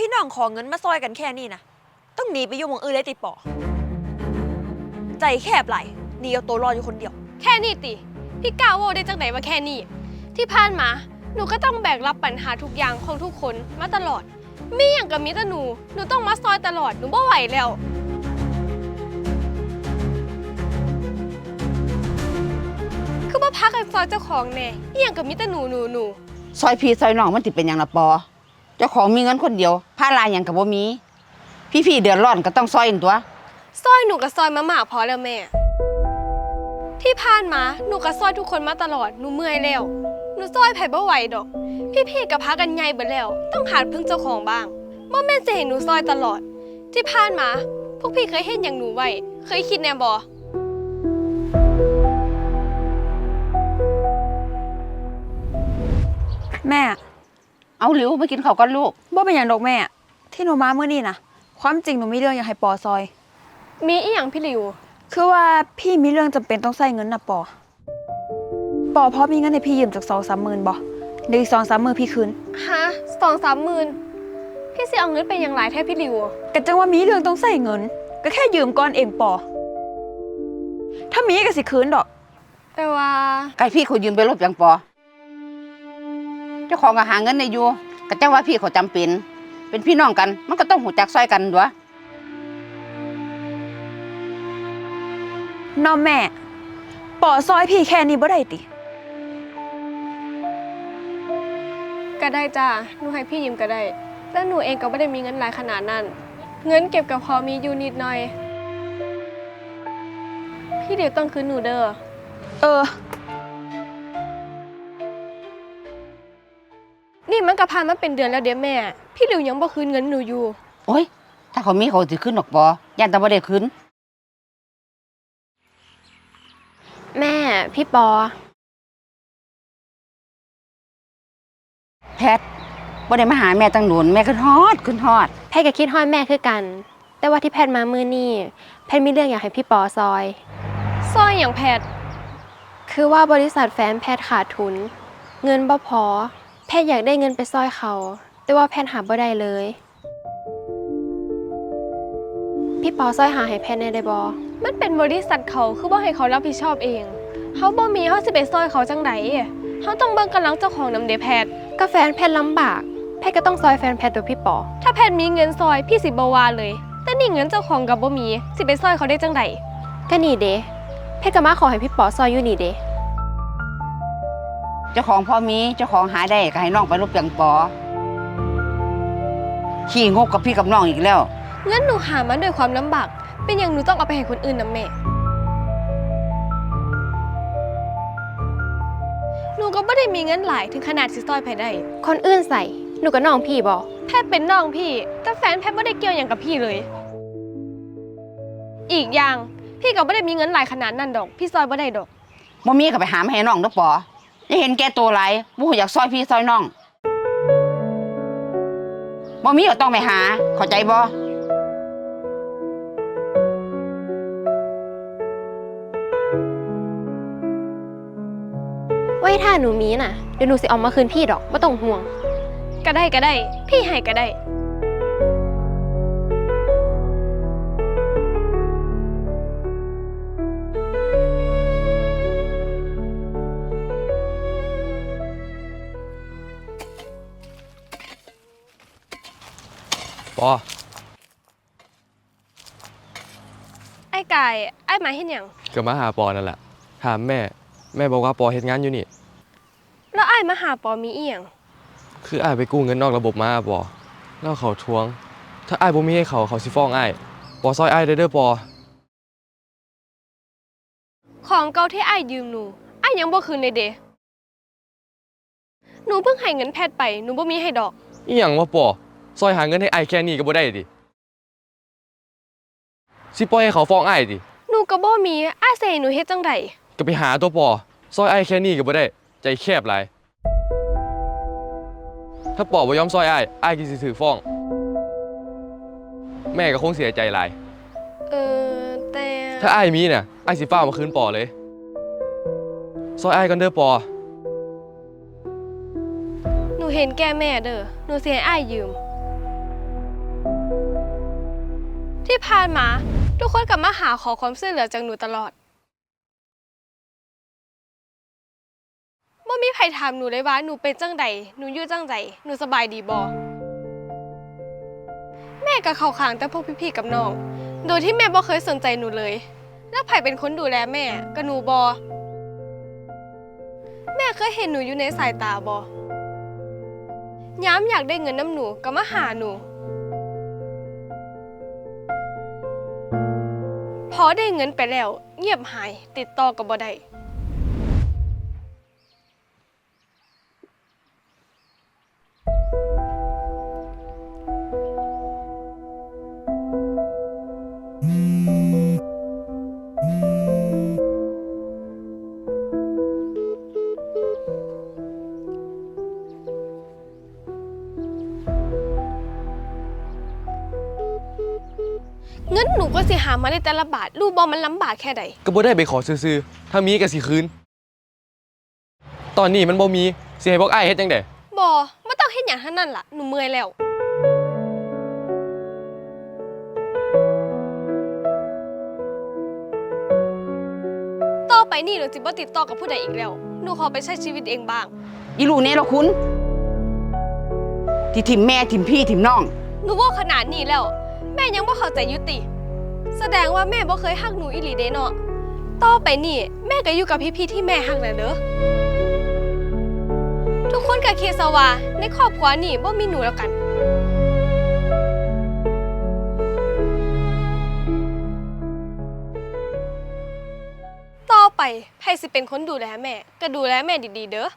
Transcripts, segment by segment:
พี่น้องขอเงินมาซอยกันแค่นี้นะต้องหนีไปอยู่หมองอื่นเลยติปอใจแคบไหลหนีเอาตัวรอดอยู่คนเดียว แค่นี้ติ พี่กล้าโวได้จังไหนมาแค่นี้ ที่ผ่านมา หนูก็ต้องแบกรับปัญหาทุกอย่างของทุกคนมาตลอด มีอย่างกับมีแต่หนู หนูต้องมาซอยตลอด หนูบ่ไหวแล้ว คือว่าพักกันซอยเจ้าของแน่อหย่างกับมีแต่หนูหนูหนู ซอยพี่ซอยน้องมันติเป็นอย่างละปอเจ้าของมีเงินคนเดียวภาระอย่างกับบ่มี พี่ๆเดือดร้อนก็ต้องซอยอันตัว ซอยหนูกับซอยมาหมาพอแล้วแม่ ที่ผ่านมาหนูกับซอยทุกคนมาตลอดหนูเมื่อยแล้วหนูซอยไผ่บ่ไหวดอก พี่ๆกับพากันใหญ่เบิดแล้ว ต้องหาพึ่งเจ้าของบ้างบ่แม่นจะเห็นหนูซอยตลอด ที่ผ่านมา พวกพี่เคยเห็นอย่างหนูไว้เคยคิดแน่บ่แม่ เอาหลิวมากินข้าวกันลูก บ่เป็นอย่างดอกแม่ ที่หนูมาเมื่อนี้นะความจริงหนูมีเรื่องอยากให้ปอซอย มีอีหยังพี่หลิว คือว่าพี่มีเรื่องจำเป็นต้องใช้เงินนะปอ ปอพอมีเงินให้พี่ยืมจากสองสามหมื่นบ่เดี๋ยวอีกสองสามหมื่นพี่คืนฮะสองสามหมื่นพี่สิเอาเงินไปอย่างไรแท้พี่หลิว ก็จังว่ามีเรื่องต้องใส่เงิน ก็แค่ยืมก่อนเองปอ ถ้ามีก็สิคืนดอก แต่ว่าไก่พี่เขายืมไปลบอย่างปอเจ้าของก็หาเงินในอยู่ก็จ้าว่าพี่เขาจำเป็น เป็นพี่น้องกัน มันก็ต้องหูจักซอยกันด้วยน้อแม่ปอซอยพี่แค่นี้บ่ได้ติ ก็ได้จ้าหนูให้พี่ยืมก็ได้ แต่หนูเองก็ไม่ได้มีเงินหลายขนาดนั้น เงินเก็บกับพอมีอยู่นิดหน่อย พี่เดี๋ยวต้องคืนหนูเด้อ เออ ก็ผ่านมาเป็นเดือนแล้วเดี๋ยวแม่ พี่หลิวยังบ่คืนเงินหนูอยู่ โอ้ย ถ้าเขามีเขาสิขึ้นดอกปอย่านแต่บ่ได้ขึ้น แม่ พี่ปอ แพทย์บ่ได้มาหาแม่ตั้งโดนแม่ขึ้นฮอดขึ้นฮอด แพทย์ก็คิดฮอดแม่คือกัน แต่ว่าที่แพทย์มามือนี่แพทย์มีเรื่องอยากให้พี่ปอซอย ซอยอย่างแพทย์คือว่าบริษัทแฟนแพทย์ขาดทุน เงินบ่พอแพทย์อยากได้เงินไปซอยเขา แต่ว่าแพทย์หาบ่ได้เลย พี่ปอซอยหาให้แพทย์แหน่ได้บ่มันเป็นบริษัทเขาคือบ่ให้เขารับผิดชอบเอง เขาบ่มีเขาสิไปซอยเขาจังไดเขาต้องเบิ่งกำลังเจ้าของนำเดแพทย์ก็แฟนแพทย์ลำบาก แพทย์ก็ต้องซอยแฟนแพทย์ตัวพี่ปอ ถ้าแพทย์มีเงินซอยพี่สิบ่ว่าเลย แต่นี่เงินเจ้าของกับบ่มี สิไปซอยเขาได้จังไดก็นี่เด้แพทย์ก็มาขอให้พี่ปอซอยอยู่นี่เด้ เจ้าของพ่อมีเจ้าของหาได้ก็ให้น้องไปลบอย่างปอขี้งกกับพี่กับน้องอีกแล้วเงินหนูหามาด้วยความลำบาก เป็นอย่างหนูต้องเอาไปให้คนอื่นนะแม่ หนูก็ไม่ได้มีเงินหลายถึงขนาดสิซอยไผได้ คนอื่นใส่ หนูกับน้องพี่บ่แพทย์เป็นน้องพี่ แต่แฟนแพทย์ไม่ได้เกี่ยวอย่างกับพี่เลย อีกอย่างพี่ก็ไม่ได้มีเงินหลายขนาดนั้นดอก พี่ซอยไม่ได้ดอก บ่มีก็ไปหามาให้น้องเด้อปอ อย่าเห็นแก่ตัวหลายบ่ฮู้อยากซอยพี่ซอยน้องบ่มีก็ต้องไปหา เข้าใจบ่ไว้ถ้าหนูมีน่ะ เดี๋ยวหนูสิเอามาคืนพี่ดอกไม่ต้องห่วง ก็ได้ก็ได้ พี่ให้ก็ได้ ปอไอ้กายไอ้หมายเห็นอย่างก็มาหาปอนั่นแหละถามแม่ แม่บอกว่าปอเฮ็ดงานอยู่นี่ แล้วไอ้มาหาปอมีอีหยังคืออ้ายไปกู้เงินนอกระบบมาปอแล้วเขาทวง ถ้าอ้ายบ่มีให้เขาเขาสิฟ้องอ้ายปอซอยอ้ายเด้อเด้อปอของเก่าที่ไอ้ยืมหนูไอ้ยังบ่คืนเลยเดะหนูเพิ่งให้เงินแพทย์ไปหนูบ่มีให้ดอก อีหยังวะปอ ซอยหาเงินให้อ้ายแค่นี้ก็บ่ได้ดิสิปล่อยให้เขาฟ้องอ้ายดิ หนูก็บ่มีอ้ายสิให้หนูเฮ็ดจังไดก็ไปหาตัวปอซอยอ้ายแค่นี้ก็บ่ได้ ใจแคบหลาย ถ้าปอบ่ยอมซอยอ้ายอ้ายก็สิถือฟ้อง แม่ก็คงเสียใจหลาย เออแต่ถ้าอ้ายมีเนี่ยอ้ายสิฟ้ามาคืนปอเลย ซอยอ้ายกันเด้อปอ หนูเห็นแก่แม่เด้อหนูสิให้อ้ายยืม ที่ผ่านมา ทุกคนกลับมาหาขอความช่วยเหลือจากหนูตลอดบ่มีใครถามหนูเลยว่าหนูเป็นจังใดหนูอยู่จังใดหนูสบายดีบ่แม่ก็เขาขางแต่พวกพี่ๆกับน้อง โดยที่แม่บ่เคยสนใจหนูเลย แล้วไผเป็นคนดูแลแม่ก็หนูบ่แม่เคยเห็นหนูอยู่ในสายตาบ่ย้ำอยากได้เงินน้ำหนูก็มาหาหนู พอได้เงินไปแล้วเงียบหายติดต่อกับบ่ได้ สิหามาได้แต่ละบาทรู้บ่มันลำบากแค่ใดก็บ่ได้ไปขอซื้อๆถ้ามีก็สิคืน ตอนนี้มันบ่มีสิให้พวกอ้ายเฮ็ดจังได๋บ่ไม่ต้องเฮ็ดอย่างทั้งนั้นล่ะหนูเมื่อยแล้ว ต่อไปนี่หนูจิบ่ติดต่อกับผู้ใดอีกแล้ว หนูขอไปใช้ชีวิตเองบ้าง อีลูกนี่ละคุณ ที่ถิ่มแม่ถิ่มพี่ถิ่มน้อง หนูว่าขนาดนี้แล้ว แม่ยังบ่เข้าใจยุติ แสดงว่าแม่บ่เคยฮักหนูอีหลีเด้เนาะต่อไปนี่ แม่ก็อยู่กับพี่ๆที่แม่ฮักนั่นเด้อทุกคนก็คิดซะว่าในครอบครัวนี่บ่มีหนูแล้วกันต่อไปไผสิเป็นคนดูแลแม่ ก็ดูแลแม่ดีๆ เด้อ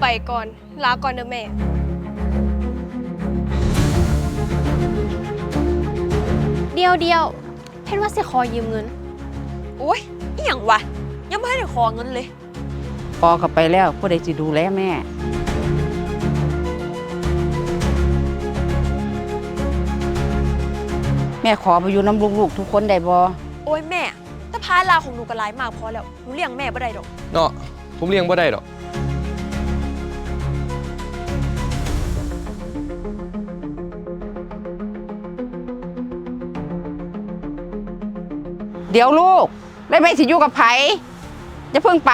ไปก่อน ลาก่อนเด้อแม่ ยวเดียวแพทย์ว่าสิขอยืมเงิน โอ้ยอีหยังวะ ยังไม่ได้ขอเงินเลย ปอก็ไปแล้วผู้ใดจะดูแลแม่ แม่ขอไปอยู่น้ำลูกๆทุกคนได้บ่โอ้ยแม่ แต่ภาราของหนูก็หลายมากพอแล้ว หนูเลี้ยงแม่บ่ได้ดอก เนาะผมเลี้ยงบ่ได้ดอก เดี๋ยวลูก ได้ไปสิอยู่กับไผจะเพิ่งไป